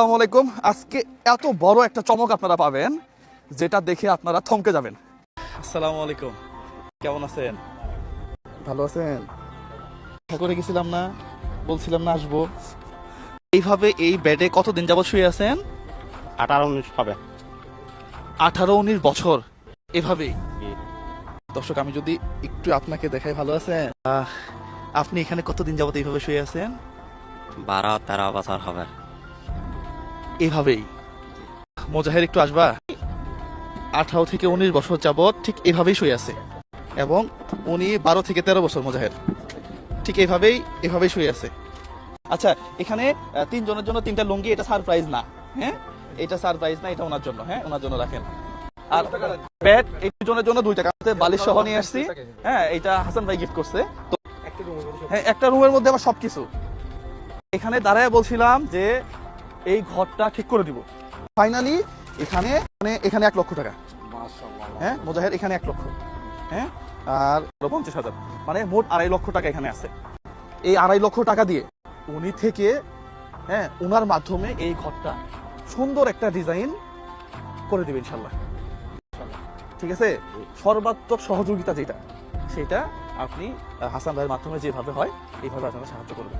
আসসালামু আলাইকুম। আজকে এত বড় একটা চমক আপনারা পাবেন যেটা দেখে আপনারা থমকে যাবেন। আসসালামু আলাইকুম। কেমন আছেন? ভালো আছেন? দেখা করে গেছিলাম না বলছিলাম না আসব। এইভাবে এই বেডে কতদিন যাবত শুয়ে আছেন? আঠারো উনিশ হবে। আঠারো উনিশ বছর। এভাবেই দর্শক আমি যদি একটু আপনাকে দেখাই ভালো আছেন? আহ, আপনি এখানে কতদিন যাবত এইভাবে শুয়ে আছেন? বারো তেরো বছর হবে। এভাবেই। মোজাহের একটু আসবা? আঠারো থেকে উনিশ বছর যাবৎ ঠিক এভাবেই শুয়ে আছে। এবং উনি বারো থেকে তেরো বছর মোজাহের। ঠিক এভাবেই এভাবেই শুয়ে আছে। আচ্ছা এখানে তিনজনের জন্য তিনটা লুঙ্গি, এটা সারপ্রাইজ না। হ্যাঁ? এটা সারপ্রাইজ না, এটা ওনার জন্য হ্যাঁ? ওনার জন্য রাখেন। আর ব্যাট এই দুজনের জন্য দুই টাকা। বালিশ সহ নিয়ে আসছি। হ্যাঁ এটা হাসান ভাই গিফট করছে। তো হ্যাঁ একটা রুমের মধ্যে আবার সবকিছু। এখানে দাঁড়ায় বলছিলাম যে এই ঘরটা ঠিক করে দিব। ফাইনালি এখানে মানে এখানে এক লক্ষ টাকা। হ্যাঁ মোজাহের এখানে এক লক্ষ। হ্যাঁ আর পঞ্চাশ হাজার। মানে মোট আড়াই লক্ষ টাকা এখানে আছে। এই আড়াই লক্ষ টাকা দিয়ে উনি থেকে হ্যাঁ ওনার মাধ্যমে এই ঘরটা সুন্দর একটা ডিজাইন করে দেবে ইনশাল্লাহ ঠিক আছে? সর্বাত্মক সহযোগিতা যেটা সেটা আপনি হাসান ভাইয়ের মাধ্যমে যেভাবে হয় এইভাবে আপনারা সাহায্য করবেন।